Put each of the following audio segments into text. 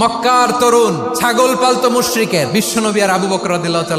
মক্কার তরুণ, ছাগল পালতো মুশ্রিকের। বিশ্বনবী আর আবু বকর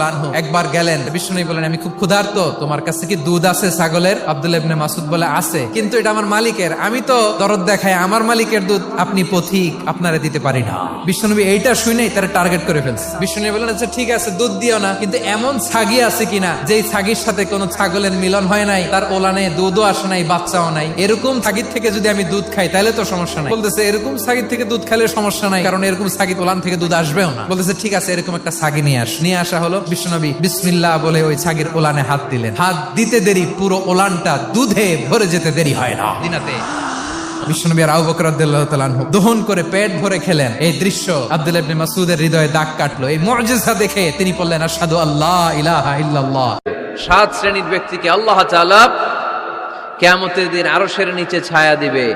আনহু একবার গেলেন। বিশ্বনবী বলেন, আমি খুব ক্ষুধার্ত। তোমার কাছে কি দুধ আছে ছাগলের? আব্দুল ইবনে মাসুদ বলে, আছে। কিন্তু এটা আমার মালিকের। আমি তো দরদ দেখাই, আমার মালিকের দুধ আপনি পথিক, আপনারে দিতে পারি না। বিশ্বনবী এইটা শুনেই তারা টার্গেট করে ফেলছে। বিশ্বনবী বলেন আচ্ছা ঠিক আছে, দুধ দিও না, কিন্তু এমন ছাগি আছে কিনা, যেই ছাগির সাথে কোনো ছাগলের মিলন হয় নাই, তার ওলানে দুধও আসে নাই, বাচ্চাও নাই। এরকম ছাগির থেকে যদি আমি দুধ খাই, তাহলে তো সমস্যা নাই। বলতেছে, এরকম ছাগির থেকে দুধ খেলে সমস্যা নাই, কারণ এরকম ছাগি ওলান থেকে দুধ আসবেও না। বলতেছে ঠিক আছে এরকম একটা ছাগি নিয়ে আস। নিয়ে আসা হলো বিশ্বনবী বিসমিল্লাহ বলে ওই ছাগির ওলানে হাত দিলেন। হাত দিতে দেরি পুরো ওলানটা দুধে ভরে যেতে দেরি হয় না। দিনাতে। বিশ্বনবী আর আবু বকর রাদিয়াল্লাহু তাআলা দহন করে পেট ভরে খেলেন। এই দৃশ্য আব্দুল ইবনে মাসউদের হৃদয়ে দাগ কাটলো। এই মুজিজা দেখে তিনি বললেন আশহাদু আল্লাহ ইলাহা ইল্লাল্লাহ। সাত শ্রেণির ব্যক্তিকে আল্লাহ তাআলা কেয়ামতের দিন আরশের নিচে ছায়া দিবে।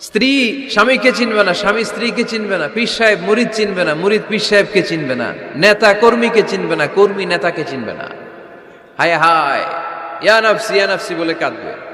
স্ত্রী স্বামীকে চিনবে না, স্বামী স্ত্রীকে চিনবে না, পীর সাহেব মুরিদ চিনবে না, মুরিদ পীর সাহেবকে চিনবে না, নেতা কর্মীকে চিনবে না, কর্মী নেতাকে চিনবে না। হায় হায় ইয়ানফসি ইয়ানফসি ইয়া বলে কাঁদবে।